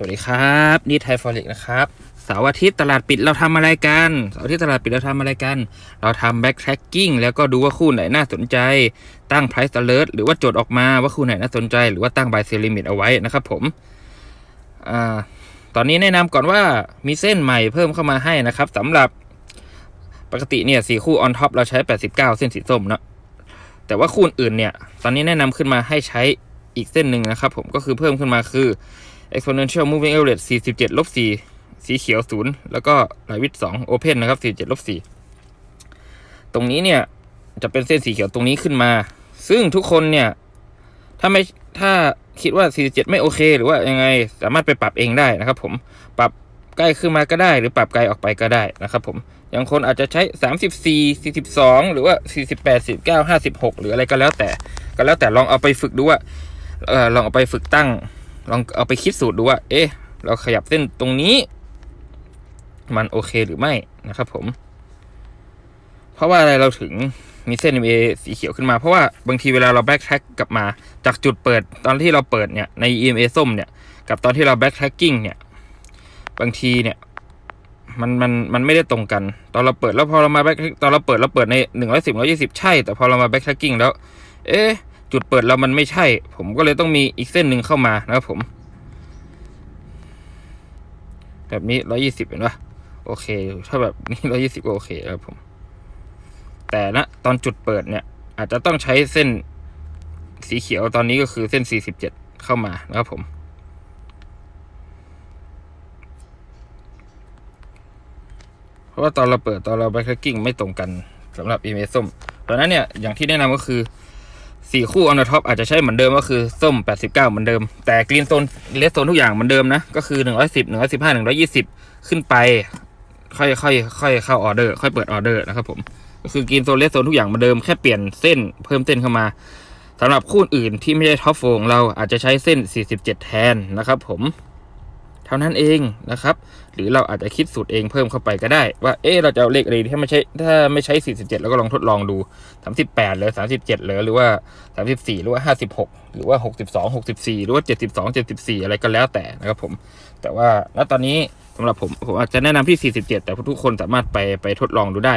สวัสดีครับนี่ไทยฟอเร็กนะครับเสาร์อาทิตย์ตลาดปิดเราทำอะไรกันเสาร์อาทิตย์ตลาดปิดเราทำอะไรกัน เราทำแบ็กแทร็กกิ้งแล้วก็ดูว่าคู่ไหนน่าสนใจ ตั้ง price alert หรือว่าโจทย์ออกมาว่าคู่ไหนน่าสนใจ หรือว่าตั้ง buy sell limit เอาไว้นะครับผมอ่าตอนนี้แนะนำก่อนว่ามีเส้นใหม่เพิ่มเข้ามาให้นะครับสำหรับปกติเนี่ยสี่คู่ on top เราใช้ 89 เส้นสีส้มเนาะแต่ว่าคู่อื่นเนี่ย ตอนนี้แนะนำขึ้นมาให้ใช้อีกเส้นหนึ่งนะครับ ผมก็คือเพิ่มขึ้นมาคือ exponential moving average 47ลบ4สีเขียวศูนย์แล้วก็ไลวิท2 open นะครับ47ลบ4ตรงนี้เนี่ยจะเป็นเส้นสีเขียวตรงนี้ขึ้นมา ซึ่งทุกคนเนี่ยถ้าไม่ถ้าคิดว่า 47 ไม่โอเค หรือว่ายังไงสามารถไปปรับเองได้นะครับ ผมปรับใกล้ขึ้นมาก็ได้หรือปรับไกลออกไปก็ได้นะครับ ผมอย่างคนอาจจะใช้ 34 42 หรือว่า 48 49 56 หรืออะไรก็แล้วแต่ ก็แล้วแต่ลองเอาไปฝึกดูว่าเออลองเอาไปฝึกตั้ง ลองเอาไปคิดสูตรดูว่า เอ๊ะ เราขยับเส้นตรงนี้ มันโอเคหรือไม่นะครับผม เพราะว่าอะไรเราถึงมีเส้น MA สีเขียวขึ้นมา เพราะว่าบางทีเวลาเรา back track กลับมา จากจุดเปิดตอนที่เราเปิดเนี่ยใน EMA ส้มเนี่ย กับตอนที่เรา back tracking เนี่ย บางทีเนี่ยมันมันมันไม่ได้ตรงกัน ตอนเราเปิดแล้วพอเรามา back ตอนเราเปิดเราเปิดในหนึ่งร้อยสิบร้อยี่สิบใช่ แต่พอเรามา back tracking แล้ว เอ๊ะ จุดเปิดเรามันไม่ใช่ ผมก็เลยต้องมีอีกเส้นหนึ่งเข้ามานะครับผม แบบนี้ร้อยี่สิบเห็นปะโอเค ถ้าแบบนี้ร้อยี่สิบโอเคครับผม แต่นะตอนจุดเปิดเนี่ย อาจจะต้องใช้เส้นสีเขียวตอนนี้ก็คือเส้นสี่สิบเจ็ดเข้ามานะครับผมเพราะว่าตอนเราเปิดตอนเราแบ็คกิ้งไม่ตรงกันสำหรับ e m a ส้มตอนนั้นเนี่ยอย่างที่แนะนำก็คือ สี่คู่อันดัท็อปอาจจะใช้เหมือนเดิมก็คือส้ม 89 เหมือนเดิม แต่กรีนโซนเลสโซนทุกอย่างเหมือนเดิมนะ ก็คือ 110 115 120 ขึ้นไป ค่อยค่อยค่อยเข้าออเดอร์ ค่อยเปิดออเดอร์นะครับผม ก็คือกรีนโซนเลสโซนทุกอย่างเหมือนเดิมแค่เปลี่ยนเส้นเพิ่มเส้นเข้ามาสำหรับคู่อื่นที่ไม่ใช่ท็อปโฟงเราอาจจะใช้เส้น 47 แทนนะครับผม เท่านั้นเองนะครับ หรือเราอาจจะคิดสูตรเองเพิ่มเข้าไปก็ได้ ว่าเออเราจะเอาเลขอะไรที่ไม่ใช่ถ้าไม่ใช้ 47 แล้วก็ลองทดลองดู 38หรือ37หรือหรือว่า 34 หรือว่า 56 หรือว่า 62 64 หรือว่า 72 74 อะไรก็แล้วแต่นะครับผม แต่ว่าณตอนนี้สำหรับผมผมอาจจะแนะนำที่ 47 แต่ทุกคนสามารถไปไปทดลองดูได้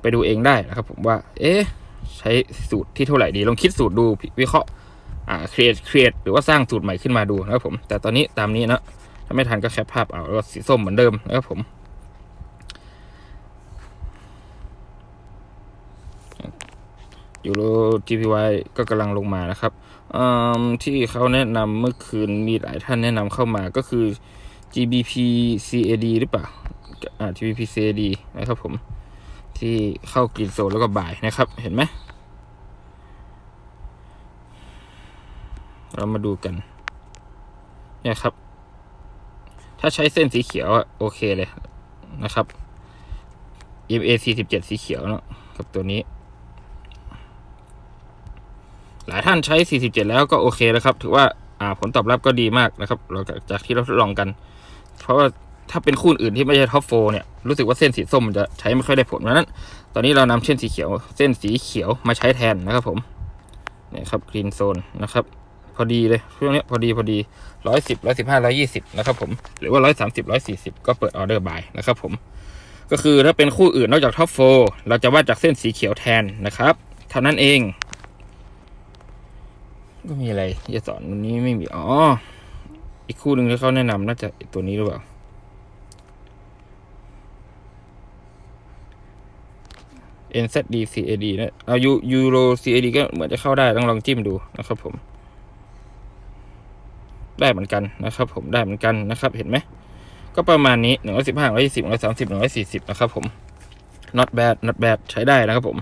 ไปดูเองได้นะครับผมว่า เอ๊ะใช้สูตรที่เท่าไหร่ดีลองคิดสูตรดูวิเคราะห์ อ่า create create หรือว่าสร้างสูตรใหม่ขึ้นมาดูนะครับผม แต่ตอนนี้ตามนี้นะถ้าไม่ทันก็แคปภาพเอาแล้วก็สีส้มเหมือนเดิมนะครับผมยูโร GPY ก็กำลังลงมานะครับที่เขาแนะนำเมื่อคืนมีหลายท่านแนะนำเข้ามาก็คือ GBP CAD หรือเปล่าอ่า GBP CAD นะครับผม ที่เข้ากรีนโซนแล้วก็บ่ายนะครับ เห็นไหม เรามาดูกัน เนี่ยครับ ถ้าใช้เส้นสีเขียวโอเคเลยนะครับ EMA 47สีเขียวเนาะกับตัวนี้ หลายท่านใช้ 47 แล้วก็โอเคแล้วครับ ถือว่าผลตอบรับก็ดีมากนะครับเราจากที่เราทดลองกัน เพราะว่าถ้าเป็นคู่อื่นที่ไม่ใช่ท็อปโฟเนี่ยรู้สึกว่าเส้นสีส้มมันจะใช้ไม่ค่อยได้ผลเพราะฉะนั้น ตอนนี้เรานำเส้นสีเขียว เส้นสีเขียวมาใช้แทนนะครับผมเนี่ยครับกรีนโซนนะครับ พอดีเลยช่วงนี้พอดีพอดีร้อยสิบร้อยสิบห้าร้อยยี่สิบนะครับผมหรือว่าร้อยสามสิบร้อยสี่สิบก็เปิดออเดอร์บายนะครับผมก็คือถ้าเป็นคู่อื่นนอกจากท็อปโฟเราจะวาดจากเส้นสีเขียวแทนนะครับเท่านั้นเอง ก็มีอะไรจะสอนวันนี้ไม่มีอ๋ออีกคู่หนึ่งที่เขาแนะนำน่าจะตัวนี้หรือเปล่า NZD CAD นะเอายูยูโร CAD ก็เหมือนจะเข้าได้ต้องลองจิ้มดูนะครับผม ได้เหมือนกันนะครับ ผมได้เหมือนกันนะครับ เห็นไหมก็ประมาณนี้หนึ่งร้อยสิบห้าร้อยยี่สิบร้อยสามสิบร้อยสี่สิบนะครับผม not bad not bad ใช้ได้นะครับผม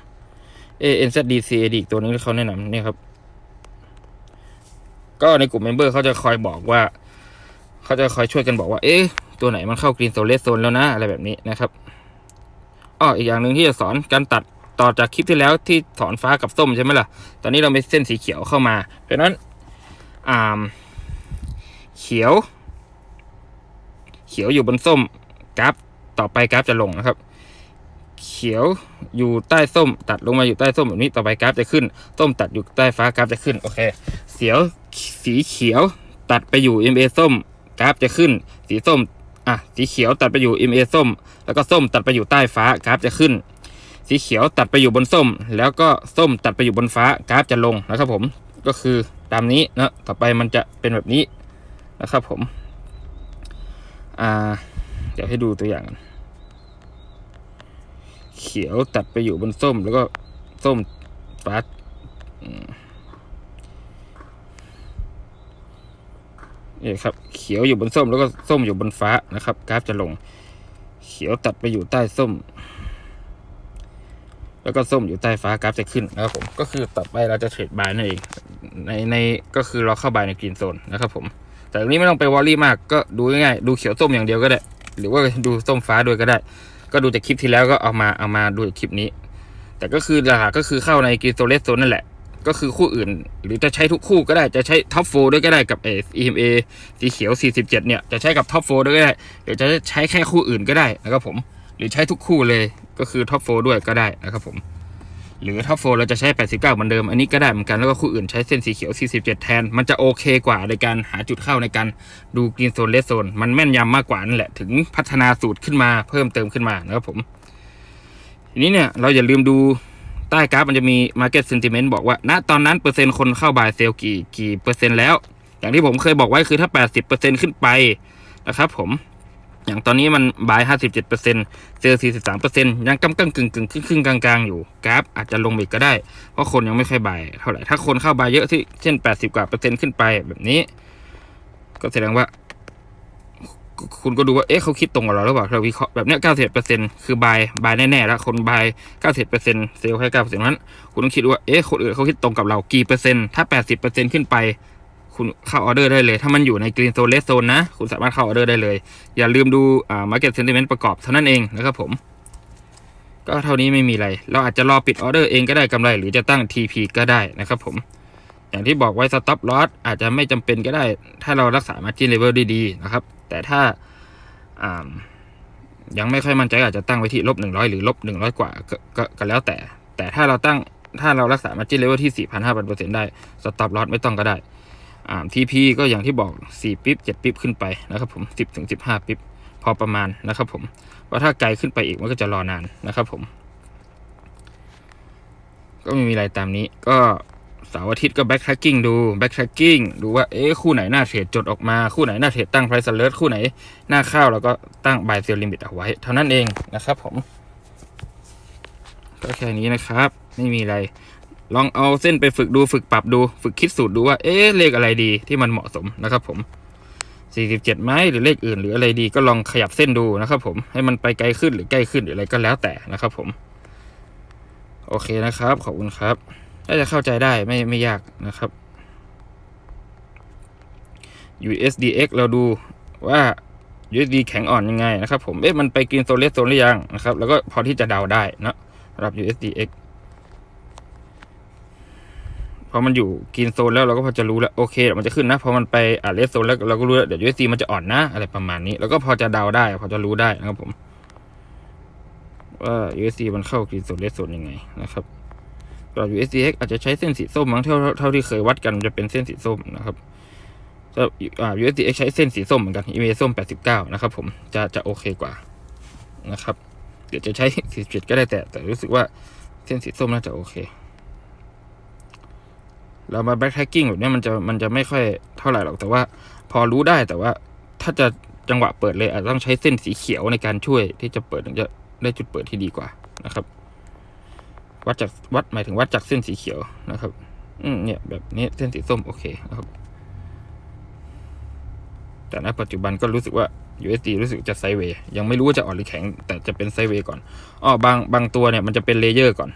ANZD CAD อีกตัวนึงที่เขาแนะนำนี่ครับ ก็ในกลุ่มเมมเบอร์เขาจะคอยบอกว่า เขาจะคอยช่วยกันบอกว่า เอ๊ะ ตัวไหนมันเข้ากรีนโซนเลสโซนแล้วนะ อะไรแบบนี้นะครับอ้ออีกอย่างหนึ่งที่จะสอนการตัดต่อจากคลิปที่แล้วที่สอนฟ้ากับส้มใช่ไหมล่ะ ตอนนี้เรามีเส้นสีเขียวเข้ามา เพราะนั้นอ่า เขียว เขียวอยู่บนส้มกราฟต่อไปกราฟจะลงนะครับ เขียวอยู่ใต้ส้ม ตัดลงมาอยู่ใต้ส้มแบบนี้ต่อไปกราฟจะขึ้น ส้มตัดอยู่ใต้ฟ้ากราฟจะขึ้นโอเคเสียวสีเขียวตัดไปอยู่ MA ส้มกราฟจะขึ้น สีส้มอะสีเขียวตัดไปอยู่ MA ส้ม แล้วก็ส้มตัดไปอยู่ใต้ฟ้ากราฟจะขึ้น สีเขียวตัดไปอยู่บนส้ม แล้วก็ส้มตัดไปอยู่บนฟ้ากราฟจะลงนะครับผมก็คือตามนี้นะต่อไปมันจะเป็นแบบนี้ นะครับผมเดี๋ยวให้ดูตัวอย่างกันเขียวตัดไปอยู่บนส้มแล้วก็ส้มฟ้าอืมนี่ครับ เขียวอยู่บนส้มแล้วก็ส้มอยู่บนฟ้านะครับ กราฟจะลง เขียวตัดไปอยู่ใต้ส้ม แล้วก็ส้มอยู่ใต้ฟ้ากราฟจะขึ้นนะครับผมก็คือต่อไปเราจะเทรดบายนั่นเองในในก็คือเราเข้าบายในกรีนโซนนะครับผม แต่อันนี้ไม่ต้องไปวอรี่มากก็ดูง่ายๆดูเขียวส้มอย่างเดียวก็ได้ หรือว่าดูส้มฟ้าด้วยก็ได้ ก็ดูจากคลิปที่แล้วก็เอามาเอามาดูจากคลิปนี้ แต่ก็คือหลักก็คือเข้าในกรีโซเลสโซนนั่นแหละ ก็คือคู่อื่น หรือจะใช้ทุกคู่ก็ได้จะใช้ท็อปโฟด้วยก็ได้กับเอ EMA สีเขียว 47 เนี่ยจะใช้กับท็อปโฟด้วยก็ได้หรือจะใช้แค่คู่อื่นก็ได้นะครับผมหรือใช้ทุกคู่เลยก็คือท็อปโฟด้วยก็ได้นะครับผม หรือท็อปโฟเราจะใช้ 89 เหมือนเดิม อันนี้ก็ได้เหมือนกัน แล้วก็คู่อื่นใช้เส้นสีเขียว 47 แทน มันจะโอเคกว่าในการหาจุดเข้าในการดูกรีนโซนเลสโซน มันแม่นยำมากกว่านั่นแหละ ถึงพัฒนาสูตรขึ้นมาเพิ่มเติมขึ้นมานะครับผม ทีนี้เนี่ยเราอย่าลืมดูใต้กราฟมันจะมี Market Sentiment บอกว่า ณ ตอนนั้นเปอร์เซ็นต์คนเข้าบายเซลกี่กี่เปอร์เซ็นต์แล้ว อย่างที่ผมเคยบอกไว้คือถ้า 80%ขึ้นไปนะครับผม อย่างตอนนี้มันบาย57%เจ็ดเปอร์เซ็นเซลล์43%ยังกำกึ่งกึ่งกึ่งครึ่งครึ่งกลางๆ อยู่กราฟอาจจะลงอีกก็ได้ เพราะคนยังไม่ค่อยบายเท่าไหร่ ถ้าคนเข้าบายเยอะที่เช่น80กว่าเปอร์เซ็นต์ขึ้นไปแบบนี้ ก็แสดงว่า คุณก็ดูว่าเอ๊ะเขาคิดตรงกับเราหรือเปล่าเราวิเคราะห์แบบเนี้ย91%คือบายบายแน่ๆแล้วคนบาย91%เปอร์เซลล์แค่9%นั้นคุณต้องคิดว่าเอ๊ะคนอื่นเขาคิดตรงกับเรากี่เปอร์เซ็นต์ถ้า80%ขึ้นไป คุณเข้าออเดอร์ได้เลย ถ้ามันอยู่ในกรีนโซนเลสโซนนะ คุณสามารถเข้าออเดอร์ได้เลย อย่าลืมดูอ่า market sentiment ประกอบเท่านั้นเองนะครับผม ก็เท่านี้ไม่มีอะไร เราอาจจะรอปิดออเดอร์เองก็ได้กำไร หรือจะตั้ง TP ก็ได้นะครับผม อย่างที่บอกไว้ stop loss อาจจะไม่จำเป็นก็ได้ ถ้าเรารักษา margin level ดีๆนะครับ แต่ถ้าอ่ายังไม่ค่อยมั่นใจอาจจะตั้งไว้ที่ลบหนึ่งร้อยหรือลบหนึ่งร้อยกว่าก็ก็ก็แล้วแต่ แต่ถ้าเราตั้งถ้าเรารักษา margin level ที่สี่พันห้าพันเปอร์เซ็นต์ได้ stop loss ไม่ต้องก็ได้ อ่า TP ก็อย่างที่บอกสี่ปิ๊บเจ็ดปิ๊บขึ้นไปนะครับผมสิบถึงสิบห้าปิ๊บพอประมาณนะครับผมเพราถ้าไกลขึ้นไปอีกมันก็จะรอนานนะครับผม ก็ไม่มีอะไรตามนี้ ก็เสาร์อาทิตย์ก็ back tracking ดู back tracking ดูว่าเอ๊ะคู่ไหนหน้าเทรดจดออกมาคู่ไหนหน้าเทรดตั้ง price alert คู่ไหนหน้าเข้าแล้วก็ตั้ง buy sell limit เอาไว้ เท่านั้นเองนะครับผม ก็แค่นี้นะครับ ไม่มีอะไร ลองเอาเส้นไปฝึกดูฝึกปรับดูฝึกคิดสูตรดูว่าเอ๊ะเลขอะไรดีที่มันเหมาะสมนะครับผม 47ไหมหรือเลขอื่น หรืออะไรดีก็ลองขยับเส้นดูนะครับผมให้มันไปไกลขึ้นหรือใกล้ขึ้นหรืออะไรก็แล้วแต่นะครับผม โอเคนะครับ ขอบคุณครับน่าจะเข้าใจได้ไม่ไม่ยากนะครับ USDX เราดูว่า USD แข็งอ่อนยังไงนะครับผม เอ๊ะมันไปกินโซเลสโซนหรือยังนะครับ แล้วก็พอที่จะเดาได้นะสำหรับ USDX พอมันอยู่กินโซนแล้วเราก็พอจะรู้แล้วโอเคเดี๋ยวมันจะขึ้นนะพอมันไปอ่าเลสโซนแล้วเราก็รู้แล้วเดี๋ยว USD มันจะอ่อนนะอะไรประมาณนี้ แล้วก็พอจะเดาได้ พอจะรู้ได้นะครับผมว่า USD มันเข้ากินโซนเลสโซนยังไงนะครับก็ USDX อาจจะใช้เส้นสีส้มมั้งเท่าเท่าเท่าที่เคยวัดกันจะเป็นเส้นสีส้มนะครับก็อ่า USDX ใช้เส้นสีส้มเหมือนกัน EMA ส้ม 89 นะครับผมจะจะโอเคกว่านะครับ เดี๋ยวจะใช้47ก็ได้แต่แต่รู้สึกว่าเส้นสีส้มน่าจะโอเค เรามา back tracking แบบเนี้ยมันจะมันจะไม่ค่อยเท่าไหร่หรอกแต่ว่า พอรู้ได้แต่ว่าถ้าจะจังหวะเปิดเลยอาจจะต้องใช้เส้นสีเขียวในการช่วยที่จะเปิดถึงจะได้จุดเปิดที่ดีกว่านะครับ วัดจากวัดหมายถึงวัดจากเส้นสีเขียวนะครับ อืมเนี่ยแบบนี้เส้นสีส้มโอเคนะครับ แต่ณปัจจุบันก็รู้สึกว่า USD รู้สึกจะไซเวย์ยังไม่รู้ว่าจะอ่อนหรือแข็ง แต่จะเป็นไซเวย์ก่อนอ้อบางบางตัวเนี่ยมันจะเป็นเลเยอร์ก่อน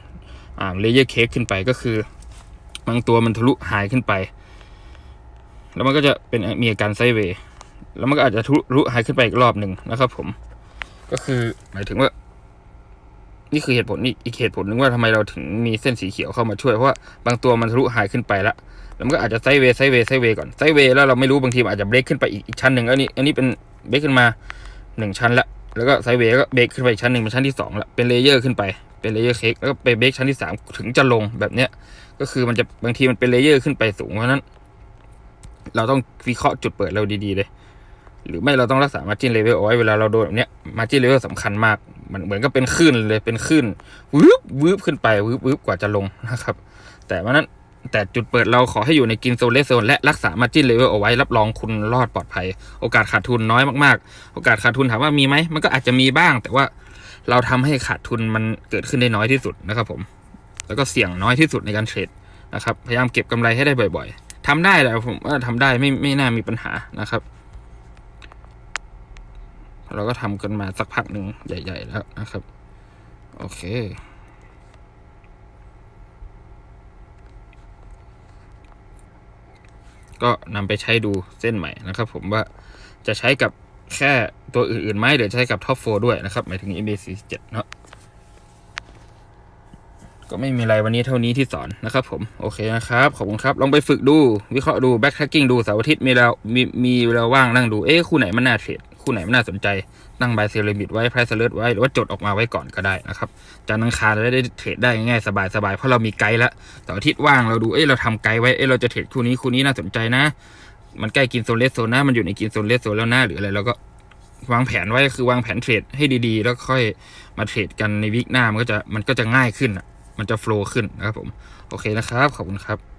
อ่าเลเยอร์เค้กขึ้นไปก็คือ บางตัวมันทะลุหายขึ้นไป แล้วมันก็จะเป็นมีอาการไซเวย์แล้วมันก็อาจจะทะลุหายขึ้นไปอีกรอบหนึ่งนะครับ ผม ก็คือหมายถึงว่า นี่คือเหตุผลนี่อีกเหตุผลหนึ่งว่าทำไมเราถึงมีเส้นสีเขียวเข้ามาช่วยเพราะว่าบางตัวมันทะลุหายขึ้นไปแล้วแล้วมันก็อาจจะไซเวย์ไซเวย์ไซเวย์ก่อนไซเวย์แล้วเราไม่รู้บางทีอาจจะเบรกขึ้นไปอีกอีกชั้นหนึ่งอันนี้ อันนี้เป็นเบรกขึ้นมาหนึ่งชั้นละแล้วก็ไซเวย์ก็เบรกขึ้นไปอีกชั้นหนึ่งเป็นชั้นที่สองละเป็นเลเยอร์ขึ้นไปเป็นเลเยอร์เค้กแล้วก็ไปเบรกชั้นที่สามถึงจะลงแบบเนี้ย ก็คือมันจะบางทีมันเป็นเลเยอร์ขึ้นไปสูงเพราะนั้น เราต้องวิเคราะห์จุดเปิดเราดีๆเลย หรือไม่เราต้องรักษา margin level เอาไว้เวลาเราโดนแบบเนี้ย margin level สำคัญมาก มันเหมือนกับเป็นคลื่นเลยเป็นคลื่นวืบวืบขึ้นไปวืบวืบกว่าจะลงนะครับ แต่วันนั้นแต่จุดเปิดเราขอให้อยู่ในกินโซนเลสโซนและรักษา margin level เอาไว้รับรองคุณรอดปลอดภัย โอกาสขาดทุนน้อยมากๆ โอกาสขาดทุนถามว่ามีไหมมันก็อาจจะมีบ้าง แต่ว่าเราทำให้ขาดทุนมันเกิดขึ้นได้น้อยที่สุดนะครับผม แล้วก็เสี่ยงน้อยที่สุดในการเทรดนะครับพยายามเก็บกำไรให้ได้บ่อย ๆทำได้แหละผมว่าทำได้ไม่ไม่น่ามีปัญหานะครับ เราก็ทำกันมาสักพักหนึ่งใหญ่ ๆ แล้วนะครับ โอเคก็นำไปใช้ดูเส้นใหม่นะครับ ผมว่าจะใช้กับแค่ตัวอื่นๆไหมหรือใช้กับท็อปโฟด้วยนะครับหมายถึง m b 4 7 เนาะ ก็ไม่มีอะไรวันนี้เท่านี้ที่สอนนะครับผมโอเคนะครับ ขอบคุณครับ ลองไปฝึกดู วิเคราะห์ดู back tracking ดูเสาร์อาทิตย์มีเรามีมีเวลาว่างนั่งดูเอ๊ะคู่ไหนมันน่าเทรดคู่ไหนมันน่าสนใจตั้ง buy sell limit ไว้ price alert ไว้หรือว่าจดออกมาไว้ก่อนก็ได้นะครับจันทร์อังคารเราได้เทรดได้ง่ายๆสบายเพราะเรามีไกด์ล้วเสาร์อาทิตย์ว่างเราดูเอ้เราทำไกด์ไว้เอ้เราจะเทรดคู่นี้คู่นี้น่าสนใจนะ มันใกล้กินโซนเลสโซนนะมันอยู่ในกินโซนเลสโซนแล้วนะหรืออะไรเราก็วางแผนไว้คือวางแผนเทรดให้ดีๆ แล้วค่อยมาเทรดกันในวิกหน้ามันก็จะมันก็จะง่ายขึ้นอะ มันจะโฟล์ขึ้นนะครับผม โอเคนะครับ ขอบคุณครับ